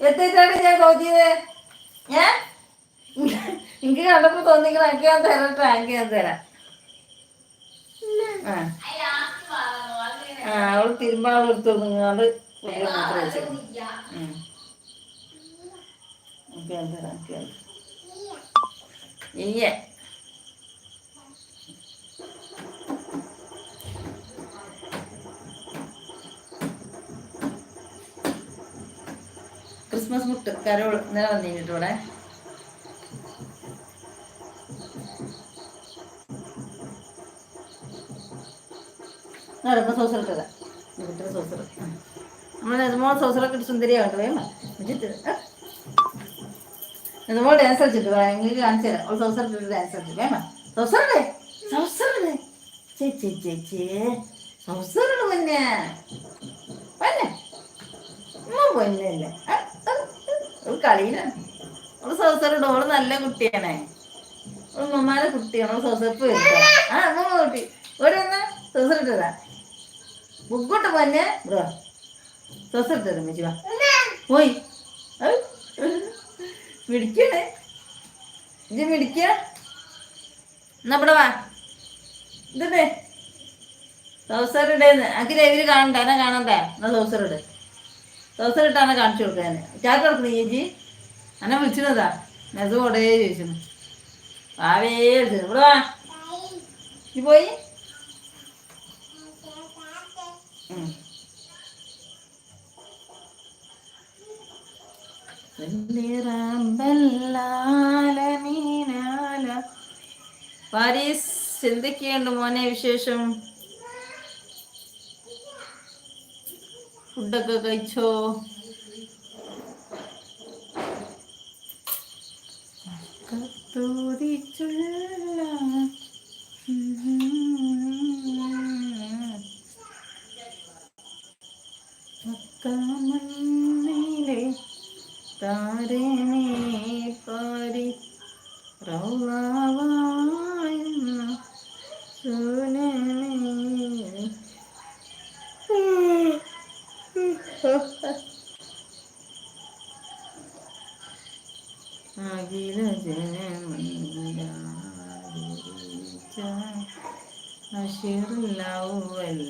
എത്തിയിട്ടാണ് ഞാൻ തോന്നിയത് ഞാൻ? എനിക്ക് കണ്ടപ്പോ തോന്നിക്കണം എനിക്ക് ഞാൻ തരാം ടാങ്ക് ഞാൻ തരാം. ആ. അവൾ തിരുമ്പാൾ എടുത്തു നിങ്ങാണ്ട് മൂത്രം വെച്ചു. ഇയ്യ. ക്രിസ്മസ് മുട്ട് കരോൾ ഇന്നലെ വന്നിട്ട് ഇവിടെ. സോസർ നമ്മൾ സുന്ദരിയാകട്ടെ ഡാൻസ് ഡാൻസ് ഒരു കളിയിലാണ് അവൾ സോസറിട് അവൾ നല്ല കുട്ടിയാണേ അവൾ ഉമ്മമാരെ കുട്ടിയാണ് അവൾ സൗസപ്പ് ആ അമ്മ കുട്ടി ഇവിടെ എന്നാ സോസർ ഇട്ടതാ ബുക്കോട്ട് പോന്നെ ഇട്ടത് വാ പോയി മിടിക്കണേ ഇജ്ജ് മിടിക്ക എന്നാ ഇവിടെ വാ ഇതേ സൗസറിടേന്ന് അക്കി എനിക്ക് കാണണ്ട എന്നാ കാണണ്ടേ എന്നാ സൗസർ കിട്ടാന ഇട്ടാണ് കാണിച്ചു കൊടുക്കാൻ ചാറ്റ് കൊടുക്കണ ചേച്ചി? എന്നെ വിളിച്ചിരുന്നതാ നെസ് കൊടേ ചോദിച്ചു. വാവേ വിളിച്ചു ഇവിടെ പോയി. പാരീസ് എന്തൊക്കെയുണ്ട് മോനെ വിശേഷം? ഫുഡൊക്കെ കഴിച്ചോ? കത്തോതിച്ചുള്ള മണ്ണിലെ താരനെ പാരി റൗളാവായുന്ന അഖില ജനമന്ദ അഷിറുള്ളവല്ലോ